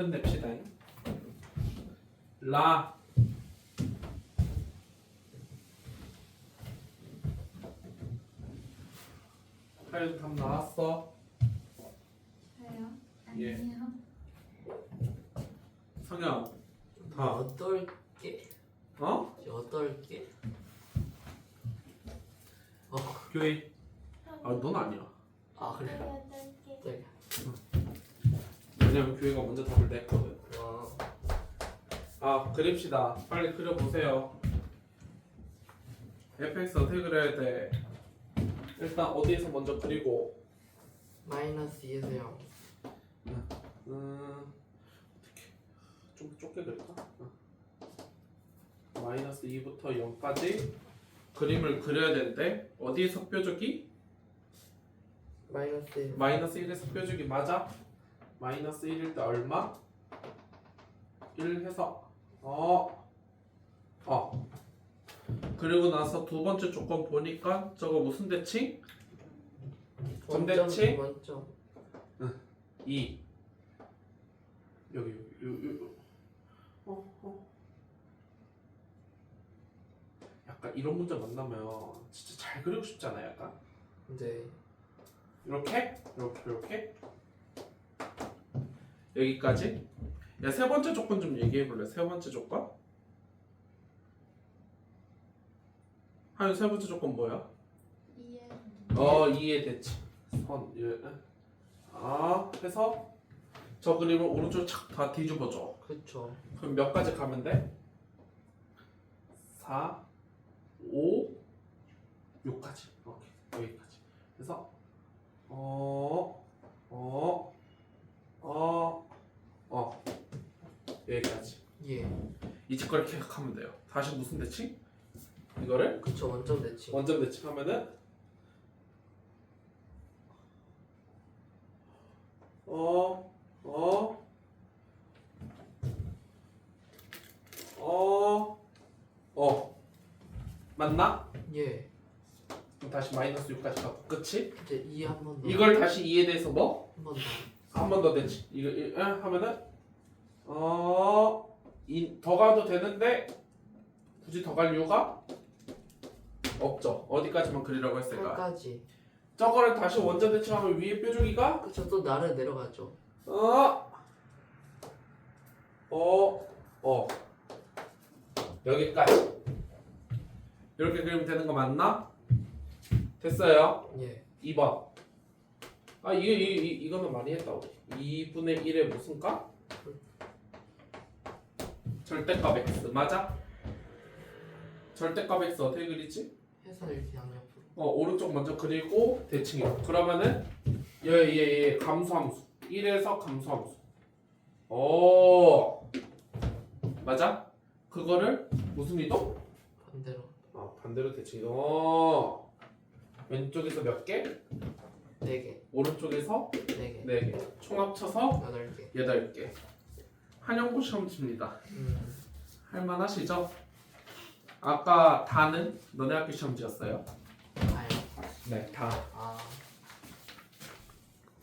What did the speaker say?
끝냅시다. 라 하윤 답 나왔어. 저요? 예. 아니요. 성현 다 여덟 개? 어? 개? 교회 아넌 아니야. 아 그래? 개. 네. 왜냐면 교회가 먼저 답을 냈거든. 와아 그립시다. 빨리 그려보세요. fx 어떻게 그려야 돼? 일단 어디에서 먼저 그리고 마이너스 2에서 0 음 어떻게 좀 좁게 그릴까? 어. 마이너스 2부터 0까지 그림을 그려야 되는데 어디에 석표적이? 마이너스 1 마이너스 1의 석표적이 맞아? 마이너스 1일 때 얼마? 1 해서 어. 어. 그리고 나서 두 번째 조건 보니까 저거 무슨 대칭? 점대칭? 원점 2 여기 여기 여기 여기. 어, 어. 약간 이런 문제 만나면 진짜 잘 그리고 싶잖아요 약간 네 이렇게 이렇게 이렇게 여기까지 야 세 번째 조건 좀 얘기해 볼래 세 번째 조건 하윤 세 번째 조건 뭐야 이해. 어 이해 대칭 선 예. 아 해서 저 그림을 오른쪽 착다 뒤집어 줘 그쵸 그럼 몇 가지 가면 돼? 4, 5, 6까지. 오케이. 여기까지. 그래서 어, 어, 어, 어. 여기까지. 예 이 직거리 계획하면 돼요. 다시 무슨 대칭? 이거를 그쵸 원점 대칭 원점 대칭하면은 어, 어, 어, 어. 맞나? 예 그럼 다시 마이너스 6까지 갖고 끝이? 이제 2한 번 더 이걸 다시 2에 대해서 뭐? 한 번 더 한 번 더 대칭 이거 이- 에? 하면은 어... 이, 더 가도 되는데 굳이 더 갈 이유가 없죠 어디까지만 그리라고 했을까 8까지 저거를 다시 원점 대칭하면 위에 뾰족이가 그쵸 또 나를 내려가죠 어, 어, 어. 여기까지. 이렇게 그리면 되는 거 맞나? 됐어요. 예 2번. 아, 이게, 이, 이, 이거는 많이 했다, 우리. 2분의 1의 무슨 값? 절대값 x. 맞아? 절대값 x 어떻게 그리지? 해서 이렇게 양옆으로 어, 오른쪽 먼저 그리고 대칭이요. 그러면은 얘, 얘, 얘 감소함수. 1에서 감소함수. 오. 맞아? 그거를 무슨 이동? 반대로 아, 반대로 대칭. 어. 왼쪽에서 몇 개? 4개 오른쪽에서 4개 네 개. 총 합쳐서 8개 여덟 개. 한영고 시험집니다. 음 할만하시죠? 아까 다는 너네 학교 시험지였어요? 네, 다. 아